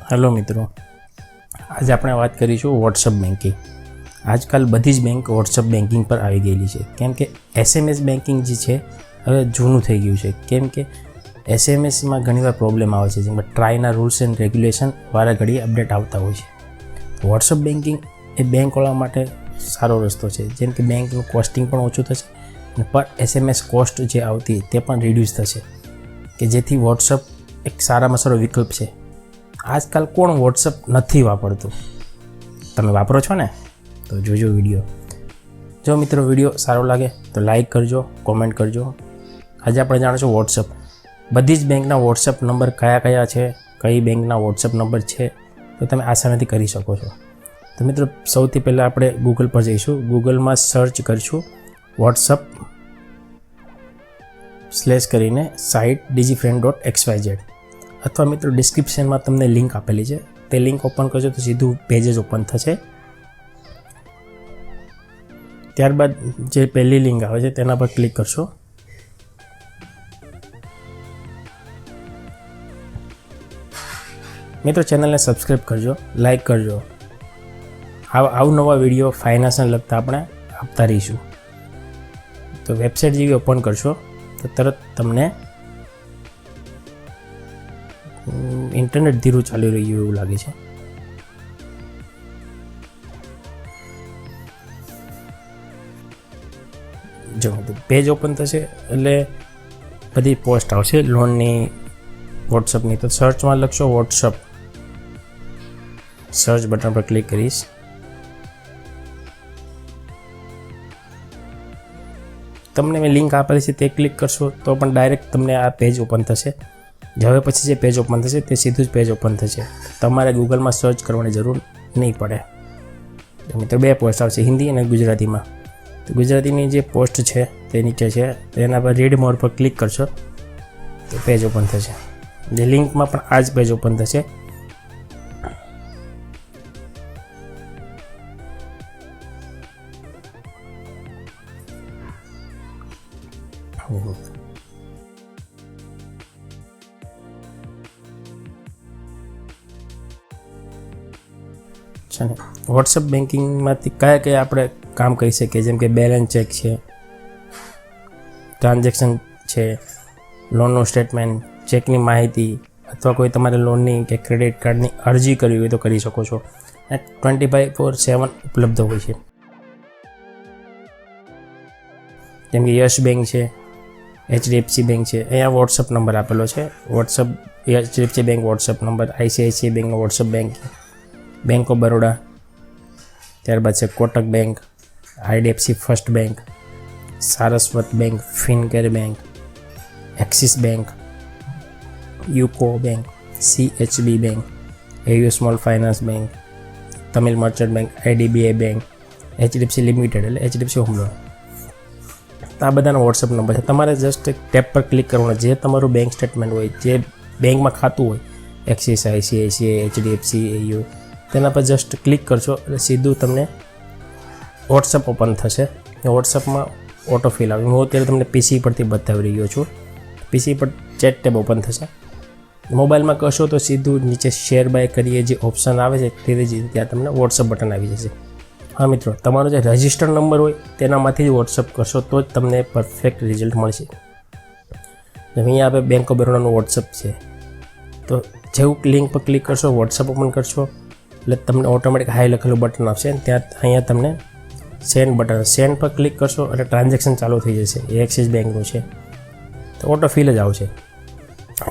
Hello મિત્રો, આજે આપણે વાત કરીશું વોટ્સઅપ બેન્કિંગ આજકાલ બધી જ બેંક વોટ્સઅપ બેન્કિંગ પર આવી ગયેલી છે. કેમ કે એસએમએસ બેન્કિંગ જે છે, હવે જૂનું થઈ ગયું છે. કેમ કે એસએમએસમાં ઘણીવાર પ્રોબ્લેમ આવે છે. જેમાં ટ્રાયના રૂલ્સ એન્ડ રેગ્યુલેશન વારા ઘડી અપડેટ આવતા હોય છે. વોટ્સઅપ બેન્કિંગ એ બેંકવાળા માટે સારો રસ્તો છે. જેમ કે બેંકનું કોસ્ટિંગ પણ ઓછું થશે અને પર એસએમએસ કોસ્ટ જે આવતી તે પણ રિડ્યુસ થશે. કે જેથી વોટ્સઅપ એક સારામાં સારો વિકલ્પ છે. આજકાલ કોણ વોટ્સઅપ નથી વાપરતું? તમે વાપરો છો ને, તો જોજો વીડિયો. જો મિત્રો વીડિયો સારો લાગે, તો લાઈક કરજો કોમેન્ટ કરજો. આજે આપણે જાણીશું વોટ્સઅપ બધી જ બેંકના વોટ્સઅપ નંબર કયા કયા છે, કઈ બેંકના વોટ્સઅપ નંબર છે, તો તમે આસાનીથી કરી શકો છો. તો મિત્રો, સૌથી પહેલાં આપણે ગૂગલ પર જઈશું. ગૂગલમાં સર્ચ કરીશું વોટ્સઅપ સ્લેશ કરીને site DG friend dot X Y Z અથવા મિત્રો ડિસ્ક્રિપ્શનમાં તમને લિંક આપેલી છે. તે લિંક ઓપન કરશો તો સીધું પેજ ઓપન થશે. ત્યારબાદ જે પહેલી લિંક આવે છે તેના પર ક્લિક કરશો. મિત્રો ચેનલને સબસ્ક્રાઈબ કરજો લાઈક કરજો. આવું નવા વીડિયો ફાઇનાન્સને લગતા આપણે આપતા રહીશું. તો વેબસાઇટ જેવી ઓપન કરશો, તો તરત તમને ઇન્ટરનેટ ધીરું ચાલી રહ્યું એવું લાગે છે. જો પેજ ઓપન થશે એટલે બધી પોસ્ટ આવશે. લોનની વોટ્સઅપની તો સર્ચમાં લખશો વોટ્સઅપ સર્ચ બટન પર ક્લિક કરીશ. તમને મેં લિંક આપેલી છે તે ક્લિક કરશો તો પણ ડાયરેક્ટ તમને આ પેજ ઓપન થશે. હવે પછી જે પેજ ઓપન થશે તે સીધું જ પેજ ઓપન થશે. તમારે ગૂગલમાં સર્ચ કરવાની જરૂર નહીં પડે. મિત્રો બે પોસ્ટ આવશે, હિન્દી અને ગુજરાતીમાં. તો ગુજરાતીની જે પોસ્ટ છે તે નીચે છે, તેના પર રીડ મોડ પર ક્લિક કરશો, તો પેજ ઓપન થશે. જે લિંકમાં પણ આ જ પેજ ઓપન થશે છે વોટ્સઅપ બેન્કિંગમાંથી કયા કયા આપણે કામ કરી શકીએ? જેમ કે બેલેન્સ ચેક છે ટ્રાન્ઝેક્શન છે લોનનું સ્ટેટમેન્ટ ચેકની માહિતી, અથવા કોઈ તમારે લોનની કે ક્રેડિટ કાર્ડની અરજી કરવી હોય તો કરી શકો છો. ટ્વેન્ટી ફાઈવ ફોર સેવન ઉપલબ્ધ હોય છે. જેમ કે યસ બેંક છે, એચડીએફસી બેંક છે, અહીંયા વોટ્સઅપ નંબર આપેલો છે. WhatsApp HDFC bank WhatsApp number, ICICI bank WhatsApp bank bank of Baroda, ત્યારબાદ છે Kotak bank, IDFC first bank, Saraswat bank, Fincare bank, Axis bank, UCO bank, CHB bank, AU small finance bank, Tamil merchant bank, IDBI bank, HDFC limited એટલે HDFC home loan. આ બધાનો WhatsApp number છે. તમારે just એક tap પર click કરવાનો. જે તમારું બેંક સ્ટેટમેન્ટ હોય, જે બેંકમાં ખાતું હોય, એક્સિસ, આઈસીઆઈસીઆઈ, એચડીએફસી, એયુ તેના પર જસ્ટ ક્લિક કરશો એટલે સીધું તમને વોટ્સઅપ ઓપન થશે. વોટ્સઅપમાં ઓટો ફિલ આવે. હું અત્યારે તમને પીસી પરથી બતાવી રહ્યો છું. પીસી પર ચેટ ટેબ ઓપન થશે. મોબાઈલમાં કશો તો સીધું નીચે શેર બાય કરીએ જે ઓપ્શન આવે છે, તે જ ત્યાં તમને વોટ્સઅપ બટન આવી જશે. હા મિત્રો, તમારો જે રજિસ્ટર્ડ નંબર હોય, તેનામાંથી જ વોટ્સઅપ કરશો, તો જ તમને પરફેક્ટ રિઝલ્ટ મળશે. અહીંયા આપણે બેંક ઓફ બરોડાનું વોટ્સઅપ છે. તો જેવું લિંક પર ક્લિક કરશો વોટ્સઅપ ઓપન કરશો એટલે તમને ઓટોમેટિક હાઈ લખેલું બટન આવશે ત્યાં અહીંયા તમને સેન્ડ બટન સેન્ડ પર ક્લિક કરશો એટલે ટ્રાન્ઝેક્શન ચાલુ થઈ જશે. એ એક્સિસ બેંકનું છે. તો ઓટો ફિલ જ આવશે.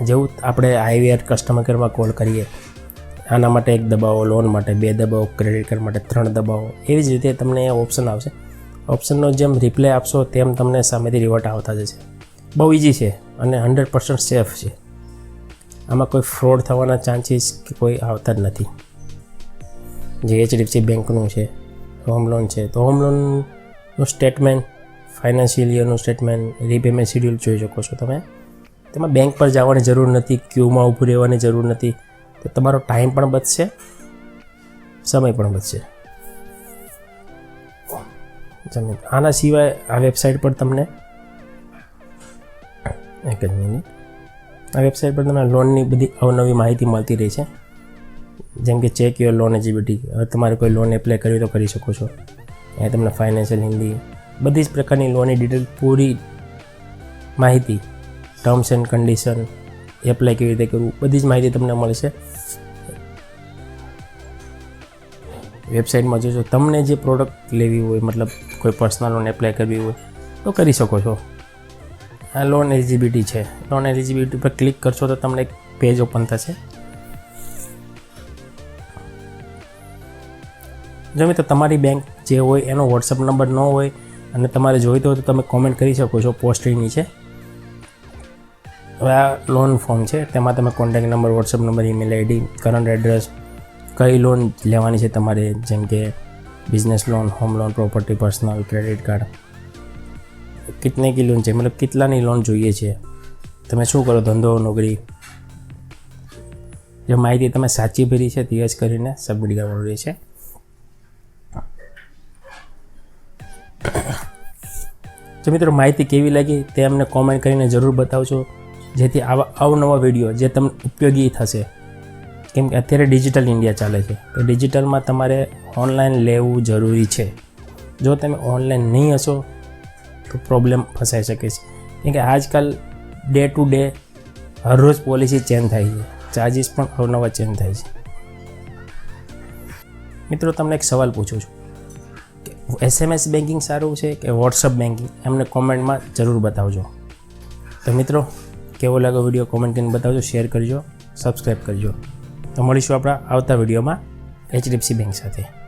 જેવું આપણે આઈવીઆર કસ્ટમર કેરમાં કોલ કરીએ, આના માટે એક દબાવો લોન માટે બે દબાવો ક્રેડિટ કાર્ડ માટે ત્રણ દબાવો, એવી જ રીતે તમને ઓપ્શન આવશે. ઓપ્શનનો જેમ રિપ્લાય આપશો તેમ તમને સામેથી રિવર્ટ આવતા જશે. બહુ ઇઝી છે અને હંડ્રેડ પર્સન્ટ સેફ છે. આમાં કોઈ ફ્રોડ થવાના ચાન્સીસ કે કોઈ આવતા જ નથી. જે એચડીએફસી બેંકનું છે હોમ લોન છે. તો હોમ લોનનું સ્ટેટમેન્ટ ફાઇનાન્શિયલ યરનું સ્ટેટમેન્ટ રીપેમેન્ટ શેડ્યુલ જોઈ શકો છો તમે. તેમાં બેંક પર જવાની જરૂર નથી ક્યુમાં ઊભું રહેવાની જરૂર નથી. તો તમારો ટાઈમ પણ બચશે, સમય પણ બચશે. જમીન. આના સિવાય આ વેબસાઇટ પર તમને એક જ મિનિટ આ વેબસાઇટ પર તમને લોનની બધી અવનવી માહિતી મળતી રહી છે. જેમ કે ચેક યોર લોન એજીબિલિટી હવે તમારે કોઈ લોન એપ્લાય કરવી તો કરી શકો છો. અહીંયા તમને ફાઇનાન્શિયલ હિન્દી બધી જ પ્રકારની લોનની ડિટેલ પૂરી માહિતી ટર્મ્સ એન્ડ કન્ડિશન એપ્લાય કેવી રીતે કરવું, બધી જ માહિતી તમને મળશે. વેબસાઇટમાં જોશો તમને જે પ્રોડક્ટ લેવી હોય, મતલબ કોઈ પર્સનલ લોન એપ્લાય કરવી હોય, તો કરી શકો છો. આ લોન એલિજિબિલિટી છે. લોન એલિજિબિલિટી પર ક્લિક કરશો તો તમને એક પેજ ઓપન થશે. જો મિત્રો, તમારી બેંક જે હોય એનો વોટ્સઅપ નંબર ન હોય અને તમારે જોઈતો હોય તો તમે કોમેન્ટ કરી શકો છો પોસ્ટની નીચે. હવે આ લોન ફોર્મ છે, તેમાં તમે contact number WhatsApp number email ID current address કઈ લોન લેવાની છે તમારે, જેમ કે business loan home loan property personal credit card કિતને કી લોન છે? મતલબ કેટલાની લોન જોઈએ છે. તમે શું કરો? ધંધો, નોકરી? જે માહિતી તમે સાચી ભરી છે તે જ કરીને સબમિટ કરવાનું રહે જો મિત્રો માહિતી કેવી લાગી તે અમને કોમેન્ટ કરીને જરૂર બતાવજો. જેથી આવા અવનવા વીડિયો જે તમને ઉપયોગી થશે. કેમ કે અત્યારે ડિજિટલ ઇન્ડિયા ચાલે છે. તો ડિજિટલમાં તમારે ઓનલાઈન લેવું જરૂરી છે. જો તમે ઓનલાઈન નહીં હશો, તો પ્રોબ્લેમ ફસાઈ શકે છે. કેમ કે આજકાલ ડે ટુ ડે હરરોજ પોલિસી ચેન્જ થાય છે. ચાર્જિસ પણ અવનવા ચેન્જ થાય છે. મિત્રો તમને એક સવાલ પૂછું છું. એસએમએસ બેન્કિંગ સારું છે કે વોટ્સઅપ બેન્કિંગ એમને કોમેન્ટમાં જરૂર બતાવજો. તો મિત્રો, કેવો લાગ્યો વીડિયો કોમેન્ટ કરીને બતાવજો શેર કરજો સબસ્ક્રાઈબ કરજો. તો મળીશું આપણા આવતા વિડીયોમાં એચડીએફસી બેંક સાથે.